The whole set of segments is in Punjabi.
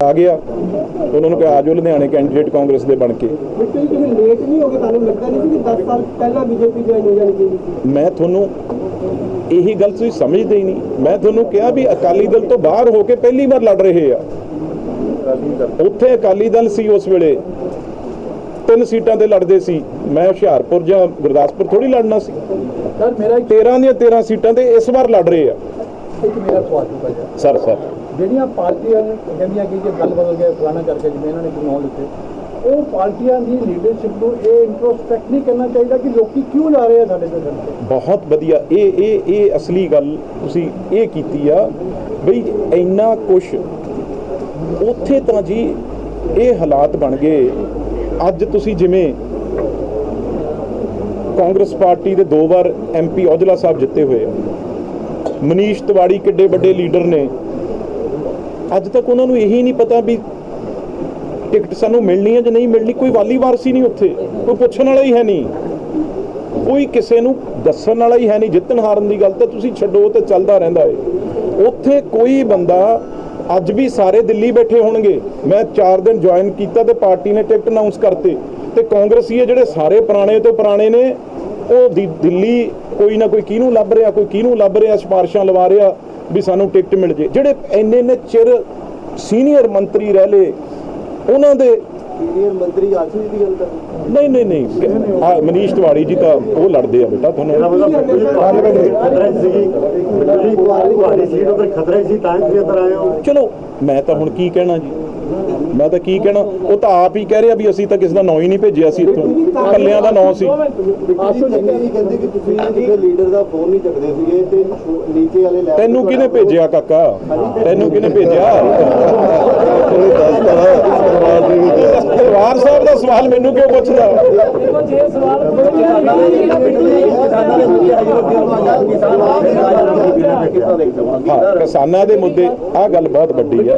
ਆ ਗਿਆ। ਉਹਨਾਂ ਨੂੰ ਕਿਹਾ ਆਜੋ ਲੁਧਿਆਣੇ ਕੈਂਡੀਡੇਟ ਕਾਂਗਰਸ ਦੇ ਬਣ ਕੇ। ਬਿਲਕੁਲ ਤੁਸੀਂ ਲੇਟ ਨਹੀਂ ਹੋ ਗਏ ਤੁਹਾਨੂੰ ਲੱਗਦਾ ਨਹੀਂ ਸੀ ਕਿ 10 ਸਾਲ ਪਹਿਲਾਂ ਬੀਜੇਪੀ ਜੁਆਇਨ ਹੋ ਜਾਣਗੇ ਮੈਂ ਤੁਹਾਨੂੰ ਇਹੀ ਗੱਲ ਤੁਸੀਂ ਸਮਝਦੇ ਹੀ ਨਹੀਂ। ਮੈਂ ਤੁਹਾਨੂੰ ਕਿਹਾ ਵੀ ਅਕਾਲੀ ਦਲ ਤੋਂ ਬਾਹਰ ਹੋ ਕੇ ਪਹਿਲੀ ਵਾਰ ਲੜ ਰਹੇ ਆ। ਉੱਥੇ ਅਕਾਲੀ ਦਲ ਸੀ ਉਸ ਵੇਲੇ। ਤਿੰਨ ਸੀਟਾਂ ਤੇ ਲੜਦੇ ਸੀ। ਮੈਂ ਹੁਸ਼ਿਆਰਪੁਰ ਜਾਂ ਗੁਰਦਾਸਪੁਰ ਥੋੜੀ ਲੜਨਾ ਸੀ। ਸਰ ਮੇਰਾ ਇੱਕ 13 ਦੀਆਂ 13 ਸੀਟਾਂ ਤੇ ਇਸ ਵਾਰ ਲੜ ਰਹੇ ਆ। ਇੱਕ ਮੇਰਾ ਸਵਾਲ ਜੀ ਸਰ ਸਰ। ਜਿਹੜੀਆਂ ਪਾਰਟੀਆਂ ਨੇ ਕਹਿੰਦੀਆਂ ਕਿ ਜੇ ਗੱਲ ਬਦਲ ਗਿਆ ਫਲਾਣਾ ਕਰਕੇ ਜਿਵੇਂ ਇਹਨਾਂ ਨੇ ਕਾਨੂੰਨ ਦਿੱਤੇ ਉਹ ਪਾਰਟੀਆਂ ਦੀ ਲੀਡਰਸ਼ਿਪ ਨੂੰ ਇਹ ਇੰਟਰੋਸਪੈਕਟ ਨਹੀਂ ਕਰਨਾ ਚਾਹੀਦਾ ਕਿ ਲੋਕੀ ਕਿਉਂ ਜਾ ਰਹੇ ਆ ਸਾਡੇ ਤੇ ਬਹੁਤ ਵਧੀਆ। ਇਹ ਇਹ ਇਹ ਅਸਲੀ ਗੱਲ ਤੁਸੀਂ ਇਹ ਕੀਤੀ ਆ ਬਈ ਇੰਨਾ ਕੁਛ ਉੱਥੇ ਤਾਂ ਜੀ ਇਹ ਹਾਲਾਤ ਬਣ ਗਏ। ਅੱਜ ਤੁਸੀਂ ਜਿਵੇਂ ਕਾਂਗਰਸ ਪਾਰਟੀ ਦੇ ਦੋ ਵਾਰ ਐਮਪੀ ਔਜਲਾ ਸਾਹਿਬ ਜਿੱਤੇ ਹੋਏ ਆ। ਮਨੀਸ਼ ਤਿਵਾੜੀ ਕਿੱਡੇ ਵੱਡੇ ਲੀਡਰ ਨੇ। ਅੱਜ ਤੱਕ ਉਹਨਾਂ ਨੂੰ ਇਹੀ ਨਹੀਂ ਪਤਾ ਵੀ ਟਿਕਟ ਸਾਨੂੰ ਮਿਲਣੀ ਹੈ ਜਾਂ ਨਹੀਂ ਮਿਲਣੀ। ਕੋਈ ਵਾਲੀ ਵਾਰਸੀ ਨਹੀਂ ਉੱਥੇ। ਕੋਈ ਪੁੱਛਣ ਵਾਲਾ ਹੀ ਹੈ ਨਹੀਂ। ਕੋਈ ਕਿਸੇ ਨੂੰ ਦੱਸਣ ਵਾਲਾ ਹੀ ਹੈ ਨਹੀਂ। ਜਿੱਤਣ ਹਾਰਨ ਦੀ ਗੱਲ ਤਾਂ ਤੁਸੀਂ ਛੱਡੋ ਉਹ ਤੇ ਚੱਲਦਾ ਰਹਿੰਦਾ ਏ। ਉੱਥੇ ਕੋਈ ਬੰਦਾ ਅੱਜ ਵੀ ਸਾਰੇ ਦਿੱਲੀ ਬੈਠੇ ਹੋਣਗੇ। ਮੈਂ 4 ਦਿਨ ਜੁਆਇਨ ਕੀਤਾ ਤੇ ਪਾਰਟੀ ਨੇ ਟਿਕਟ ਅਨਾਉਂਸ ਕਰਤੇ। ਤੇ ਕਾਂਗਰਸੀ ਜਿਹੜੇ ਸਾਰੇ ਪੁਰਾਣੇ ਤੋਂ ਪੁਰਾਣੇ ਨੇ। ਉਹ ਦਿ- ਦਿੱਲੀ ਕੋਈ ਨਾ ਕੋਈ ਕਿਹਨੂੰ ਲੱਭ ਰਿਹਾ ਕੋਈ ਕਿਹਨੂੰ ਲੱਭ ਰਿਹਾ ਸਿਫਾਰਿਸ਼ਾਂ ਲਵਾ ਰਿਹਾ ਵੀ ਸਾਨੂੰ ਟਿਕਟ ਮਿਲ ਜੇ। ਜਿਹੜੇ ਇੰਨੇ ਨੇ ਚਿਰ ਸੀਨੀਅਰ ਮੰਤਰੀ ਰਹਿ ਲਏ ਉਹਨਾਂ ਦੇ ਸੀਨੀਅਰ ਮੰਤਰੀ ਆਸ਼ੂ ਦੀ ਗੱਲ ਕਰ ਨਹੀਂ ਨਹੀਂ ਨਹੀਂ। ਆ ਮਨੀਸ਼ ਤਿਵਾੜੀ ਜੀ ਤਾਂ ਉਹ ਲੜਦੇ ਆ ਬੇਟਾ ਤੁਹਾਨੂੰ ਖਤਰੇ ਸੀ ਤਾਂ ਆਏ ਹੋ। ਚਲੋ ਮੈਂ ਤਾਂ ਹੁਣ ਕੀ ਕਹਿਣਾ ਜੀ? ਮੈਂ ਤਾਂ ਕੀ ਕਹਿਣਾ ਉਹ ਤਾਂ ਆਪ ਹੀ ਕਹਿ ਰਿਹਾ ਵੀ ਅਸੀਂ ਤਾਂ ਕਿਸੇ ਦਾ ਨਾਂ ਹੀ ਨਹੀਂ ਭੇਜਿਆ ਸੀ ਇੱਥੋਂ। ਕੱਲਿਆਂ ਦਾ ਨਾਂ ਸੀ। ਆਸ਼ੂ ਜੀ ਕਹਿੰਦੇ ਕਿ ਤੁਸੀਂ ਕਿਸੇ ਲੀਡਰ ਦਾ ਫੋਨ ਨਹੀਂ ਚੱਕਦੇ ਸੀਗੇ ਤੇ ਨੀਚੇ ਵਾਲੇ ਲੈਵਲ ਤੈਨੂੰ ਕਿਹਨੇ ਭੇਜਿਆ ਕਾਕਾ? ਤੈਨੂੰ ਕਿਹਨੇ ਭੇਜਿਆ? ਪਰਿਵਾਰ ਸਾਹਿਬ ਦਾ ਸਵਾਲ ਮੈਨੂੰ ਕਿਉਂ ਪੁੱਛਦਾ? ਹਾਂ ਕਿਸਾਨਾਂ ਦੇ ਮੁੱਦੇ ਆਹ ਗੱਲ ਬਹੁਤ ਵੱਡੀ ਹੈ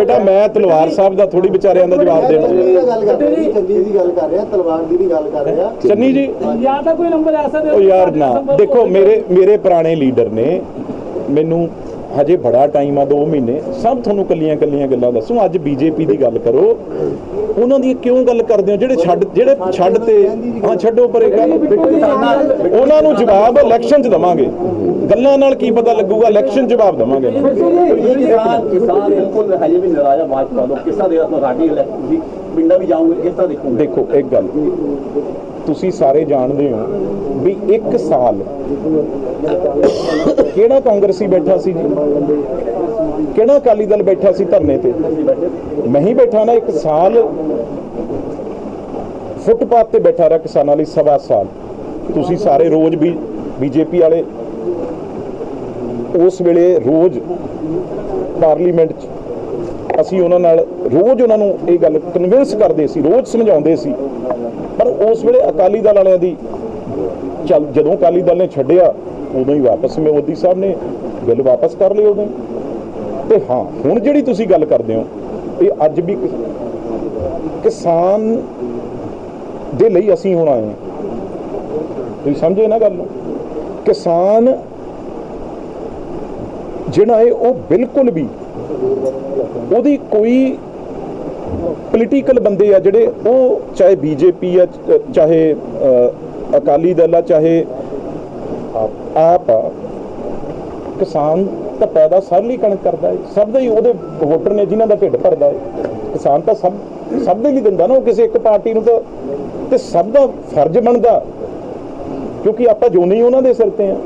ਬੇਟਾ ਮੈਂ ਤਲਵਾਰ ਸਾਹਿਬ ਦਾ ਥੋੜੀ ਵਿਚਾਰਿਆਂ ਦਾ ਜਵਾਬ ਦੇਣਾ। ਚੰਨੀ ਦੀ ਗੱਲ ਕਰ ਰਿਹਾ ਚੰਨੀ ਦੀ ਗੱਲ ਕਰ ਰਿਹਾ ਤਲਵਾਰ ਦੀ ਵੀ ਗੱਲ ਕਰ ਰਿਹਾ। ਚੰਨੀ ਜੀ। ਜਾਂ ਤਾਂ ਕੋਈ ਨੰਬਰ ਐਸਾ ਦੇ ਉਹ ਯਾਰ ਨਾ ਦੇਖੋ ਮੇਰੇ ਮੇਰੇ ਪੁਰਾਣੇ ਲੀਡਰ ਨੇ ਮੈਨੂੰ ਹਜੇ ਬੜਾ ਟਾਈਮ ਆ 2 ਮਹੀਨੇ ਸਭ ਤੁਹਾਨੂੰ ਕੱਲੀਆਂ ਕੱਲੀਆਂ ਗੱਲਾਂ ਦੱਸੂ। ਅੱਜ ਬੀਜੇਪੀ ਦੀ ਗੱਲ ਕਰੋ ਉਹਨਾਂ ਦੀ ਕਿਉਂ ਗੱਲ ਕਰਦੇ ਹੋ? ਜਿਹੜੇ ਛੱਡ ਜਿਹੜੇ ਛੱਡ ਤੇ ਹਾਂ ਛੱਡੋ ਪਰੇ ਗੱਲ ਉਹਨਾਂ ਨੂੰ ਜਵਾਬ ਇਲੈਕਸ਼ਨ 'ਚ ਦਵਾਂਗੇ। ਗੱਲਾਂ ਨਾਲ ਕੀ ਪਤਾ ਲੱਗੂਗਾ? ਇਲੈਕਸ਼ਨ ਜਵਾਬ ਦਵਾਂਗੇ। ਕਿਸਾਨ ਕਿਸਾਨ ਬਿਲਕੁਲ ਹਜੇ ਵੀ ਨਾਰਾਜ਼ ਆ ਭਾਜਪਾ ਤੋਂ ਕਿਸਾ ਦੇ ਸਾਡੀ ਤੁਸੀਂ ਪਿੰਡਾਂ ਵੀ ਜਾਓਗੇ ਕਿਸ ਤਰ੍ਹਾਂ ਦੇਖੋਗੇ? ਦੇਖੋ ਇੱਕ ਗੱਲ। ਤੁਸੀਂ ਸਾਰੇ ਜਾਣਦੇ ਹੋ ਵੀ ਇੱਕ ਸਾਲ ਕਿਹੜਾ ਕਾਂਗਰਸੀ ਬੈਠਾ ਸੀ ਜੀ? ਕਿਹੜਾ ਅਕਾਲੀ ਦਲ ਬੈਠਾ ਸੀ ਧਰਨੇ ਤੇ? ਮੈਂ ਹੀ ਬੈਠਾ ਨਾ, ਇੱਕ ਸਾਲ ਫੁੱਟਪਾਥ ਤੇ ਬੈਠਾ ਰਿਹਾ ਕਿਸਾਨਾਂ ਲਈ, ਸਵਾ ਸਾਲ। ਤੁਸੀਂ ਸਾਰੇ ਰੋਜ਼ ਵੀ ਬੀਜੇਪੀ ਵਾਲੇ ਉਸ ਵੇਲੇ ਰੋਜ਼ ਪਾਰਲੀਮੈਂਟ 'ਚ, ਅਸੀਂ ਉਹਨਾਂ ਨਾਲ ਰੋਜ਼ ਉਹਨਾਂ ਨੂੰ ਇਹ ਗੱਲ ਕਨਵਿੰਸ ਕਰਦੇ ਸੀ, ਰੋਜ਼ ਸਮਝਾਉਂਦੇ ਸੀ। ਪਰ ਉਸ ਵੇਲੇ ਅਕਾਲੀ ਦਲ ਵਾਲਿਆਂ ਦੀ ਚੱਲ, ਜਦੋਂ ਅਕਾਲੀ ਦਲ ਨੇ ਛੱਡਿਆ, ਉਦੋਂ ਹੀ ਵਾਪਸ ਮੋਦੀ ਸਾਹਿਬ ਨੇ ਬਿੱਲ ਵਾਪਸ ਕਰ ਲਏ ਉਦੋਂ ਤੇ ਹਾਂ, ਹੁਣ ਜਿਹੜੀ ਤੁਸੀਂ ਗੱਲ ਕਰਦੇ ਹੋ, ਇਹ ਅੱਜ ਵੀ ਕਿਸਾਨ ਦੇ ਲਈ ਅਸੀਂ ਹੁਣ ਆਏ ਹਾਂ। ਤੁਸੀਂ ਸਮਝੇ ਨਾ ਗੱਲ ਨੂੰ? ਕਿਸਾਨ ਜਿਹੜਾ ਹੈ, ਉਹ ਬਿਲਕੁਲ ਵੀ ਉਹਦੀ ਕੋਈ ਪੋਲੀਟੀਕਲ ਬੰਦੇ ਆ ਜਿਹੜੇ ਉਹ ਚਾਹੇ ਬੀਜੇਪੀ ਆ, ਚਾਹੇ ਅਕਾਲੀ ਦਲ ਆ, ਚਾਹੇ ਆਪ ਆ ਕਿਸਾਨ ਤਾਂ ਪੈਦਾ ਸਾਰ ਲਈ ਕਣਕ ਕਰਦਾ ਹੈ। ਸਭ ਦੇ ਹੀ ਉਹਦੇ ਵੋਟਰ ਨੇ ਜਿਨ੍ਹਾਂ ਦਾ ਢਿੱਡ ਭਰਦਾ ਹੈ। ਕਿਸਾਨ ਤਾਂ ਸਭ ਸਭ ਦੇ ਲਈ ਦਿੰਦਾ ਨਾ ਉਹ ਕਿਸੇ ਇੱਕ ਪਾਰਟੀ ਨੂੰ ਤਾਂ। ਤੇ ਸਭ ਦਾ ਫਰਜ਼ ਬਣਦਾ, ਕਿਉਂਕਿ ਆਪਾਂ ਜੋ ਨਹੀਂ ਉਹਨਾਂ ਦੇ ਸਿਰ ਤੇ ਆ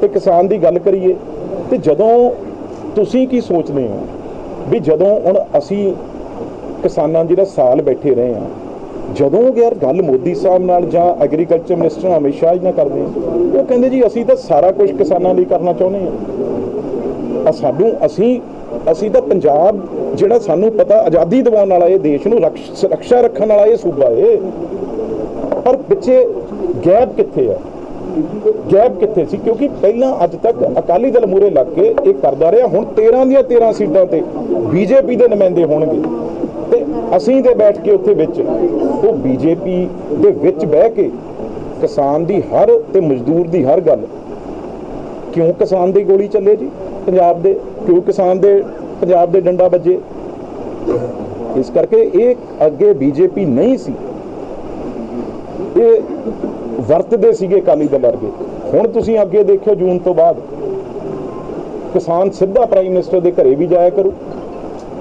ਤੇ ਕਿਸਾਨ ਦੀ ਗੱਲ ਕਰੀਏ, ਤੇ ਜਦੋਂ ਤੁਸੀਂ ਕੀ ਸੋਚਦੇ ਹੋ? ਵੀ ਜਦੋਂ ਹੁਣ ਅਸੀਂ ਕਿਸਾਨਾਂ ਜਿਹੜਾ ਸਾਲ ਬੈਠੇ ਰਹੇ ਆ ਜਦੋਂ ਯਾਰ ਗੱਲ ਮੋਦੀ ਸਾਹਿਬ ਨਾਲ ਜਾਂ ਐਗਰੀਕਲਚਰ ਮਿਨਿਸਟਰ ਅਮਿਤ ਸ਼ਾਹ ਜੀ ਨਾਲ ਕਰਦੇ ਉਹ ਕਹਿੰਦੇ ਜੀ ਅਸੀਂ ਤਾਂ ਸਾਰਾ ਕੁਝ ਕਿਸਾਨਾਂ ਲਈ ਕਰਨਾ ਚਾਹੁੰਦੇ ਹਾਂ। ਆ ਸਾਨੂੰ, ਅਸੀਂ ਅਸੀਂ ਤਾਂ ਪੰਜਾਬ ਜਿਹੜਾ ਸਾਨੂੰ ਪਤਾ ਆਜ਼ਾਦੀ ਦਿਵਾਉਣ ਵਾਲਾ ਇਹ ਦੇਸ਼ ਨੂੰ ਰਕਸ਼- ਸੁਰੱਖਿਆ ਰੱਖਣ ਵਾਲਾ ਇਹ ਸੂਬਾ ਏ। ਪਰ ਪਿੱਛੇ ਗੈਪ ਕਿੱਥੇ ਆ? ਗੈਪ ਕਿੱਥੇ ਸੀ? ਕਿਉਂਕਿ ਪਹਿਲਾਂ ਅੱਜ ਤੱਕ ਅਕਾਲੀ ਦਲ ਮੂਰੇ ਲੱਗ ਕੇ ਇਹ ਕਰਦਾ ਰਿਹਾ, ਹੁਣ 13 ਦੀਆਂ 13 ਸੀਟਾਂ ਤੇ ਬੀਜੇਪੀ ਦੇ ਨੁਮਾਇੰਦੇ ਹੋਣਗੇ। ਤੇ ਅਸੀਂ ਤੇ ਬੈਠ ਕੇ ਉੱਥੇ ਵਿੱਚ ਉਹ ਬੀਜੇਪੀ ਦੇ ਵਿੱਚ ਬਹਿ ਕੇ ਕਿਸਾਨ ਦੀ ਹਰ ਤੇ ਮਜ਼ਦੂਰ ਦੀ ਹਰ ਗੱਲ। ਕਿਉਂ ਕਿਸਾਨ ਦੀ ਗੋਲੀ ਚੱਲੇ ਜੀ ਪੰਜਾਬ ਦੇ? ਕਿਉਂ ਕਿਸਾਨ ਦੇ ਪੰਜਾਬ ਦੇ ਡੰਡਾ ਵੱਜੇ? ਇਸ ਕਰਕੇ ਇਹ ਅੱਗੇ ਬੀਜੇਪੀ ਨਹੀਂ ਸੀ। ਇਹ ਵਰਤਦੇ ਸੀਗੇ ਅਕਾਲੀ ਦਲ ਵਰਗੇ। ਹੁਣ ਤੁਸੀਂ ਅੱਗੇ ਦੇਖਿਓ ਜੂਨ ਤੋਂ ਬਾਅਦ। ਕਿਸਾਨ ਸਿੱਧਾ ਪ੍ਰਾਈਮ ਮਿਨਿਸਟਰ ਦੇ ਘਰੇ ਵੀ ਜਾਇਆ ਕਰੂ।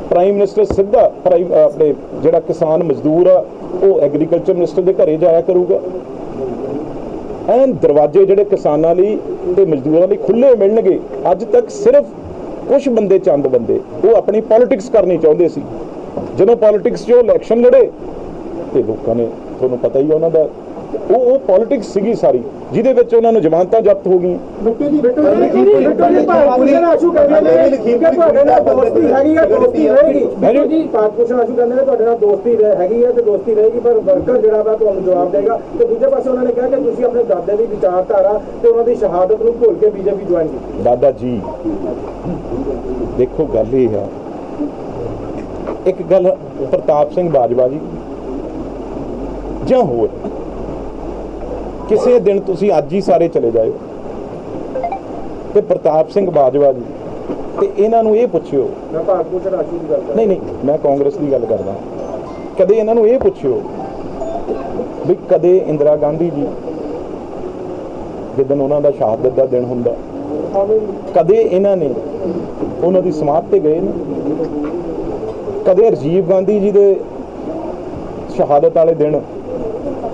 ਪ੍ਰਾਈਮ ਮਿਨਿਸਟਰ ਸਿੱਧਾ ਪ੍ਰਾਈਮ ਆਪਣੇ ਜਿਹੜਾ ਕਿਸਾਨ ਮਜ਼ਦੂਰ ਆ ਉਹ ਐਗਰੀਕਲਚਰ ਮਿਨਿਸਟਰ ਦੇ ਘਰੇ ਜਾਇਆ ਕਰੂਗਾ। ਐਨ ਦਰਵਾਜ਼ੇ ਜਿਹੜੇ ਕਿਸਾਨਾਂ ਲਈ ਤੇ ਮਜ਼ਦੂਰਾਂ ਲਈ ਖੁੱਲੇ ਮਿਲਣਗੇ। ਅੱਜ ਤੱਕ ਸਿਰਫ ਕੁਝ ਬੰਦੇ ਚੰਦ ਬੰਦੇ, ਉਹ ਆਪਣੀ ਪੋਲਿਟਿਕਸ ਕਰਨੀ ਚਾਹੁੰਦੇ ਸੀ। ਜਦੋਂ ਪੋਲਿਟਿਕਸ 'ਚ ਉਹ ਇਲੈਕਸ਼ਨ ਲੜੇ, ਤੇ ਲੋਕਾਂ ਨੇ, ਤੁਹਾਨੂੰ ਪਤਾ ਹੀ ਆ ਉਹਨਾਂ ਦਾ ਉਹ ਉਹ ਪੋਲਿਟਿਕਸ ਸੀਗੀ ਸਾਰੀ ਜਿਹਦੇ ਵਿੱਚ ਉਹਨਾਂ ਨੂੰ ਜ਼ਮਾਨਤਾਂ ਜ਼ਬਤ ਹੋ ਗਈਆਂ। ਬਿੱਟੂ ਜੀ ਬਿੱਟੂ ਜੀ ਬਿੱਟੂ ਜੀ ਭਾਰਤ ਆਸ਼ੂ ਕਹਿੰਦੇ ਨੇ ਕਿ ਤੁਹਾਡੇ ਨਾਲ ਦੋਸਤੀ ਹੈਗੀ ਹੈ ਦੋਸਤੀ ਰਹੇਗੀ। ਬਿੱਟੂ ਜੀ ਭਾਰਤ ਭੂਸ਼ਣ ਆਸ਼ੂ ਕਹਿੰਦੇ ਨੇ ਤੁਹਾਡੇ ਨਾਲ ਦੋਸਤੀ ਰਹਿ- ਹੈਗੀ ਹੈ ਤੇ ਦੋਸਤੀ ਰਹੇਗੀ ਪਰ ਵਰਕਰ ਜਿਹੜਾ ਵਾ ਤੁਹਾਨੂੰ ਜਵਾਬ ਦੇਗਾ। ਤੇ ਦੂਜੇ ਪਾਸੇ ਉਹਨਾਂ ਨੇ ਕਿਹਾ ਕਿ ਤੁਸੀਂ ਆਪਣੇ ਦਾਦੇ ਦੀ ਵਿਚਾਰਧਾਰਾ ਤੇ ਉਹਨਾਂ ਦੀ ਸ਼ਹਾਦਤ ਨੂੰ ਭੁੱਲ ਕੇ ਬੀਜੇਪੀ ਜੁਆਇਨ ਕੀਤੀ। ਦਾਦਾ ਜੀ ਦੇਖੋ ਗੱਲ ਇਹ ਆ। ਇੱਕ ਗੱਲ ਪ੍ਰਤਾਪ ਸਿੰਘ ਬਾਜਵਾ ਜੀ ਜਾਂ ਹੋਰ ਕਿਸੇ ਦਿਨ ਤੁਸੀਂ ਅੱਜ ਹੀ ਸਾਰੇ ਚਲੇ ਜਾਇਓ। ਤੇ ਪ੍ਰਤਾਪ ਸਿੰਘ ਬਾਜਵਾ ਜੀ ਤੇ ਇਹਨਾਂ ਨੂੰ ਇਹ ਪੁੱਛਿਓ। ਮੈਂ ਭਾਰਤ ਭੂਸ਼ਣ ਆਸ਼ੂ ਦੀ ਗੱਲ ਕਰ ਨਹੀਂ ਨਹੀਂ ਮੈਂ ਕਾਂਗਰਸ ਦੀ ਗੱਲ ਕਰਦਾ। ਕਦੇ ਇਹਨਾਂ ਨੂੰ ਇਹ ਪੁੱਛਿਓ ਵੀ ਕਦੇ ਇੰਦਰਾ ਗਾਂਧੀ ਜੀ ਜਿੱਦਨ ਉਹਨਾਂ ਦਾ ਸ਼ਹਾਦਤ ਦਾ ਦਿਨ ਹੁੰਦਾ ਕਦੇ ਇਹਨਾਂ ਨੇ ਉਹਨਾਂ ਦੀ ਸਮਾਧ ਤੇ ਗਏ ਨੇ? ਕਦੇ ਰਾਜੀਵ ਗਾਂਧੀ ਜੀ ਦੇ ਸ਼ਹਾਦਤ ਵਾਲੇ ਦਿਨ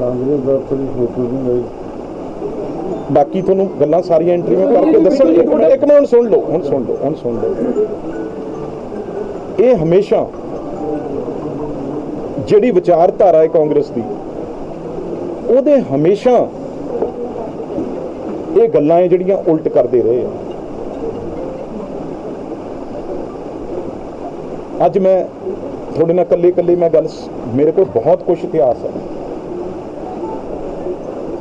ਕਾਂਗਰਸ ਦਾ ਕੋਈ ਫੋਟੋ ਨਹੀਂ ਗਈ ਬਾਕੀ ਤੁਹਾਨੂੰ ਗੱਲਾਂ ਸਾਰੀਆਂ ਇੰਟਰਵਿਊ ਕਰਕੇ ਦੱਸਣ ਇੱਕ ਮਿੰਟ ਇੱਕ ਮਿੰਟ ਹੁਣ ਸੁਣ ਲਓ, ਹੁਣ ਸੁਣ ਲਓ, ਹੁਣ ਸੁਣ ਲਓ। ਇਹ ਹਮੇਸ਼ਾ ਜਿਹੜੀ ਵਿਚਾਰਧਾਰਾ ਹੈ ਕਾਂਗਰਸ ਦੀ, ਉਹਦੇ ਹਮੇਸ਼ਾ ਇਹ ਗੱਲਾਂ ਹੈ ਜਿਹੜੀਆਂ ਉਲਟ ਕਰਦੇ ਰਹੇ ਆ। ਅੱਜ ਮੈਂ ਤੁਹਾਡੇ ਨਾਲ ਇਕੱਲੇ ਇਕੱਲੇ ਮੈਂ ਗੱਲ ਮੇਰੇ ਕੋਲ ਬਹੁਤ ਕੁਝ ਇਤਿਹਾਸ ਹੈ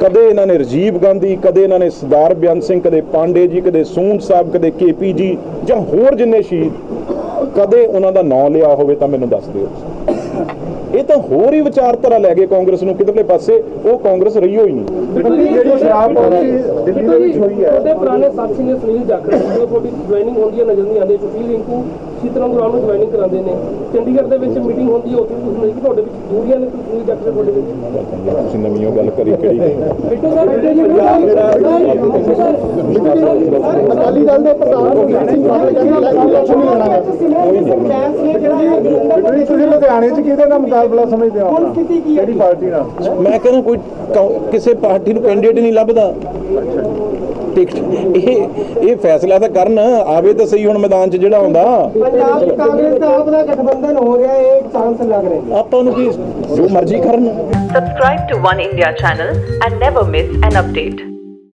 ਕਦੇ ਇਹਨਾਂ ਨੇ ਰਾਜੀਵ ਗਾਂਧੀ ਕਦੇ ਇਹਨਾਂ ਨੇ ਸਰਦਾਰ ਬੇਅੰਤ ਸਿੰਘ ਕਦੇ ਪਾਂਡੇ ਜੀ ਕਦੇ ਸੂੰਦ ਸਾਹਿਬ ਕਦੇ ਕੇਪੀ ਜੀ ਜਾਂ ਹੋਰ ਜਿੰਨੇ ਸ਼ਹੀਦ ਕਦੇ ਉਹਨਾਂ ਦਾ ਨਾਂ ਲਿਆ ਹੋਵੇ ਤਾਂ ਮੈਨੂੰ ਦੱਸ ਦਿਓ। ਇਹ ਤਾਂ ਹੋਰ ਹੀ ਵਿਚਾਰਧਾਰਾ ਲੈ ਗਏ ਕਾਂਗਰਸ ਨੂੰ ਕਿਧਰਲੇ ਪਾਸੇ ਉਹ ਕਾਂਗਰਸ ਰਹੀ ਹੋਈ ਨਹੀਂ। ਜਿਹੜੀ ਸ਼ਰਾਬ ਦਿੱਲੀ ਦੇ ਵਿੱਚ ਹੋਈ ਹੈ। ਤੁਹਾਡੇ ਪੁਰਾਣੇ ਸਾਥੀ ਨੇ ਸੁਨੀਲ ਜਾਖੜ ਜਦੋਂ ਤੁਹਾਡੀ ਜੁਆਇਨਿੰਗ ਹੁੰਦੀ ਹੈ ਨਜ਼ਰ ਨਹੀਂ ਆਉਂਦੇ ਸੁਸ਼ੀਲ ਰਿੰਕੂ ਸੀਤਰੰਗ ਗੁਰਾਂ ਨੂੰ ਜੁਆਇਨਿੰਗ ਕਰਾਉਂਦੇ ਨੇ। ਚੰਡੀਗੜ੍ਹ ਦੇ ਵਿੱਚ ਮੀਟਿੰਗ ਹੁੰਦੀ ਹੈ ਉੱਥੇ ਵੀ ਤੁਸੀਂ ਕਿ ਤੁਹਾਡੇ ਵਿੱਚ ਦੂਰੀਆਂ ਨੇ ਤੁਸੀਂ ਜਾਖੜ ਤੁਹਾਡੇ ਵਿੱਚ। ਤੁਸੀਂ ਨਵੀਂ ਗੱਲ ਕਰੀ ਕਿਹੜੀ? ਬਿੱਟੂ ਸਾਹਿਬ ਬਿੱਟੂ ਜੀ ਅਕਾਲੀ ਦਲ ਦੇ ਪ੍ਰਧਾਨ ਸੁਖਬੀਰ ਸਿੰਘ ਬਾਦਲ ਕਹਿੰਦੇ ਇਲੈਕਸ਼ਨ ਨਹੀਂ ਲੜਾਂਗੇ ਬਿੱਟੂ ਜੀ ਤੁਸੀਂ ਲੁਧਿਆਣੇ 'ਚ ਕਿਹਦੇ ਨਾਲ ਮੁਕਾਬਲਾ ਸਮਝਦੇ ਹੋ ਕਿਹੜੀ ਪਾਰਟੀ ਨਾਲ? ਮੈਂ ਕਹਿੰਦਾ ਕੋਈ ਕਿਸੇ ਪਾਰਟੀ ਨੂੰ ਕੈਂਡੀਡੇਟ ਨਹੀਂ ਲੱਭਦਾ। ਟਿਕਟ ਇਹ ਇਹ ਫੈਸਲਾ ਤਾਂ ਕਰਨ ਆਵੇ ਤਾਂ ਸਹੀ ਹੁਣ ਮੈਦਾਨ 'ਚ ਜਿਹੜਾ ਆਉਂਦਾ। ਪੰਜਾਬ ਕਾਂਗਰਸ ਦਾ ਆਪਣਾ ਗਠਬੰਧਨ ਹੋ ਰਿਹਾ ਹੈ ਇੱਕ ਚਾਂਸ ਲੱਗ ਰਿਹਾ। ਆਪਾਂ ਨੂੰ ਕੀ ਜੋ ਮਰਜ਼ੀ ਕਰਨ। Subscribe to One India channel and never miss an update.